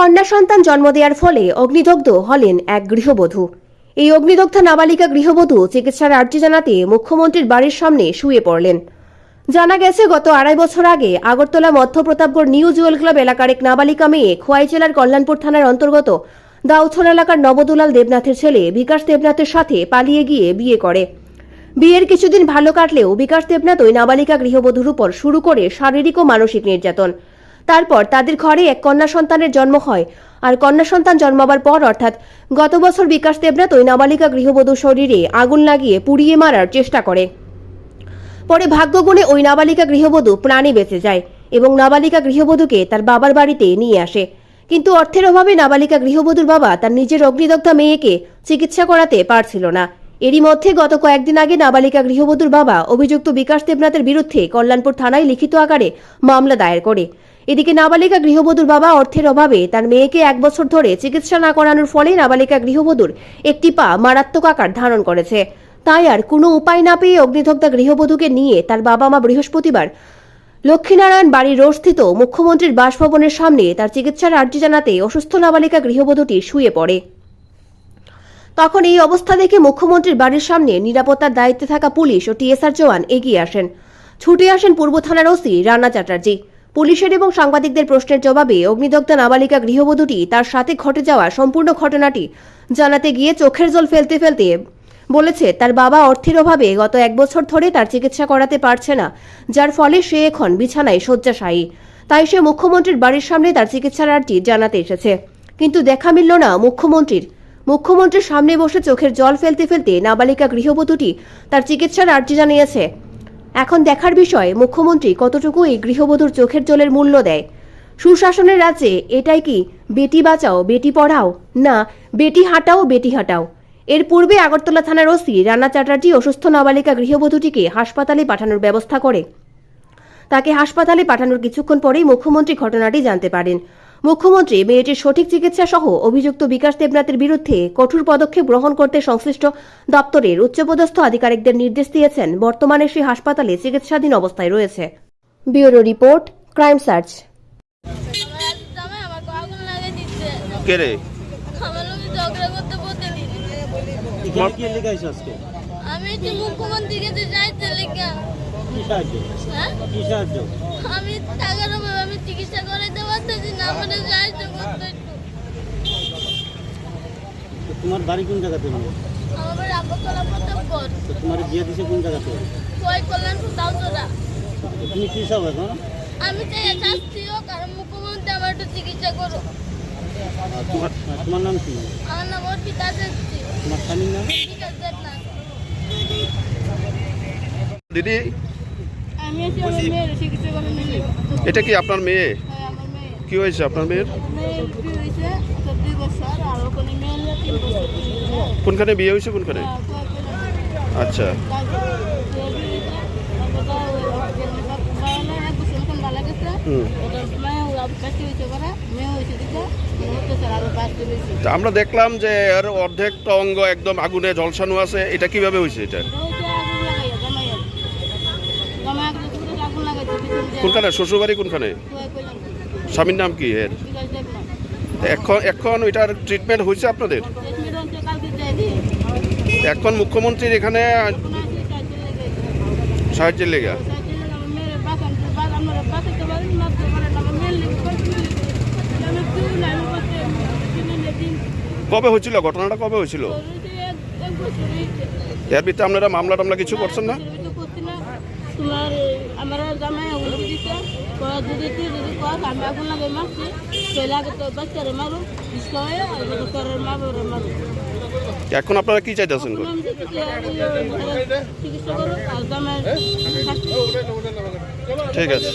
কন্যা সন্তান জন্ম দেওয়ার ফলে অগ্নিদগ্ধ হলেন এক গৃহবধূ। এই অগ্নিদগ্ধ নাবালিকা গৃহবধূ চিকিৎসার আর্জি জানাতে মুখ্যমন্ত্রীর বাড়ির সামনে শুয়ে পড়লেন। জানা গেছে, গত আড়াই বছর আগে আগরতলা মধ্য প্রতাপগড় নিউ জুয়েল ক্লাব এলাকার এক নাবালিকা মেয়ে খোয়াই জেলার কল্যাণপুর থানার অন্তর্গত দাউছল এলাকার নবদুলাল দেবনাথের ছেলে বিকাশ দেবনাথের সাথে পালিয়ে গিয়ে বিয়ে করে। বিয়ের কিছুদিন ভালো কাটলেও বিকাশ দেবনাথ ওই নাবালিকা গৃহবধূর উপর শুরু করে শারীরিক ও মানসিক নির্যাতন। তারপর তাদের ঘরে এক কন্যা সন্তানের জন্ম হয়। আর কন্যা সন্তান জন্মাবার পর অর্থাৎ গত বছর বিকাশ দেবনাথ ওই নাবালিকা গৃহবধূ শরীরে আগুন লাগিয়ে পুড়িয়ে মারার চেষ্টা করে। পরে ভাগ্যগুণে ওই নাবালিকা গৃহবধূ প্রাণে বেঁচে যায় এবং নাবালিকা গৃহবধূকে তার বাবার বাড়িতে নিয়ে আসে। কিন্তু অর্থের অভাবে নাবালিকা গৃহবধূর বাবা তার নিজের অগ্নিদগ্ধা মেয়েকে চিকিৎসা করাতে পারছিল না। এরই মধ্যে গত কয়েকদিন আগে নাবালিকা গৃহবধূর বাবা অভিযুক্ত বিকাশ দেবনাথের বিরুদ্ধে কল্যাণপুর থানায় লিখিত আকারে মামলা দায়ের করে। এদিকে নাবালিকা গৃহবধূর বাবা অর্থের অভাবে তার মেয়েকে এক বছর ধরে চিকিৎসা না করানোর ফলে নাবালিকা গৃহবধূর একটি পা মারাত্মক আকার ধারণ করেছে। তাই আর কোনো উপায় না পেয়ে অগ্নিদগ্ধা গৃহবধূকে নিয়ে তার বাবা মা বৃহস্পতিবার লক্ষ্মীনারায়ণ বাড়ির রোডস্থিত মুখ্যমন্ত্রীর বাসভবনের সামনে তার চিকিৎসার আর্জি জানাতে অসুস্থ নাবালিকা গৃহবধূটি শুয়ে পড়ে। তখন এই অবস্থা দেখে মুখ্যমন্ত্রীর বাড়ির সামনে নিরাপত্তার দায়িত্বে থাকা পুলিশ ও টিএসআর জওয়ান এগিয়ে আসেন। ছুটে আসেন পূর্ব থানার ওসি রানা চ্যাটার্জি। পুলিশের এবং সাংবাদিকদের প্রশ্নের জবাবে অগ্নিদগ্ধ নাবালিকা গৃহবধূটি তার সাথে ঘটে যাওয়া সম্পূর্ণ ঘটনাটি জানাতে গিয়ে চোখের জল ফেলতে ফেলতে বলেছে, তার বাবা অর্থের অভাবে গত এক বছর ধরে তার চিকিৎসা করাতে পারছে না, যার ফলে সে এখন বিছানায় শয্যাশায়ী। তাই সে মুখ্যমন্ত্রীর বাড়ির সামনে তার চিকিৎসার আর্জি জানাতে এসেছে। কিন্তু দেখা মিলল না মুখ্যমন্ত্রীর। মুখ্যমন্ত্রীর সামনে বসে চোখের জল ফেলতে ফেলতে নাবালিকা গৃহবধূটি তার চিকিৎসার আর্জি জানিয়েছে। এখন দেখার বিষয়, মুখ্যমন্ত্রী কতটুকু এই গৃহবধূর চোখের জলের মূল্য দেয়? সুশাসনের রাজ্যে এটাই কি বেটি বাঁচাও, বেটি পড়াও, না বেটি হাঁটাও বেটি হাঁটাও? এর পূর্বে আগরতলা থানার ওসি রানা চ্যাটার্জি অসুস্থ নাবালিকা গৃহবধূটিকে হাসপাতালে পাঠানোর ব্যবস্থা করে। তাকে হাসপাতালে পাঠানোর কিছুক্ষণ পরেই মুখ্যমন্ত্রী ঘটনাটি জানতে পারেন। মুখ্যমন্ত্রী মেয়েটির সঠিক চিকিৎসা সহ অভিযুক্ত বিকাশ দেবনাথের বিরুদ্ধে কঠোর পদক্ষেপ গ্রহণ করতে সংশ্লিষ্ট দপ্তরের উচ্চপদস্থ আধিকারিকদের নির্দেশ দিয়েছেন। বর্তমানে সেই হাসপাতালে চিকিৎসাধীন অবস্থায় রয়েছে। Bureau report crime search. আমি যাইতে লেখা সাহায্য। হ্যাঁ? কি সাহায্য? আমি টাকার অভাবে আমি চিকিৎসা করাইতে পারতেছি না আমার সাহায্য করতে একটু তোমার বাড়ি কোন জায়গাতে মানে আমার প্রতাপগড় তো তোমার বিয়ে দিছে কোন জায়গাতে? কয় কল্যাণপুর দাউতরা তো তুমি কি চাও এখন? আমি চাই শাস্তি হোক আর মুখ্যমন্ত্রী আমার একটু চিকিৎসা করো তোমার তোমার নাম কি? আমার নাম অর্পিতা যাচ্ছি তোমার স্বামীর নাম? ঠিক আছে দিদি এটা কি আপনার মেয়ে? হ্যাঁ আমার মেয়ে। কি হয়েছে আপনার মেয়ের? কোনখানে বিয়ে হয়েছে কোনখানে? আচ্ছা। আমরা দেখলাম যে এর অর্ধেকটা অঙ্গ একদম আগুনে ঝলসানো আছে। এটা কীভাবে হয়েছে এটা? কোনখানে? শ্বশুরবাড়ি কোনখানে? স্বামীর নাম কি এর? এখন এখন ওইটার ট্রিটমেন্ট হয়েছে আপনাদের? এখন মুখ্যমন্ত্রীর এখানে সাহায্যের লেগা? কবে হয়েছিল? ঘটনাটা কবে হয়েছিল? এর ভিতরে আপনারা মামলা টামলা কিছু করছেন না? তোমার আমার জামাই উল্টি দিছে যদি তুই যদি কস আমি আগুন লাগে মারছি তাহলে আগে তো বাচ্চারে মারো যদি তোর মারো মারো এখন আপনারা কি চাইতেছেন ঠিক আছে।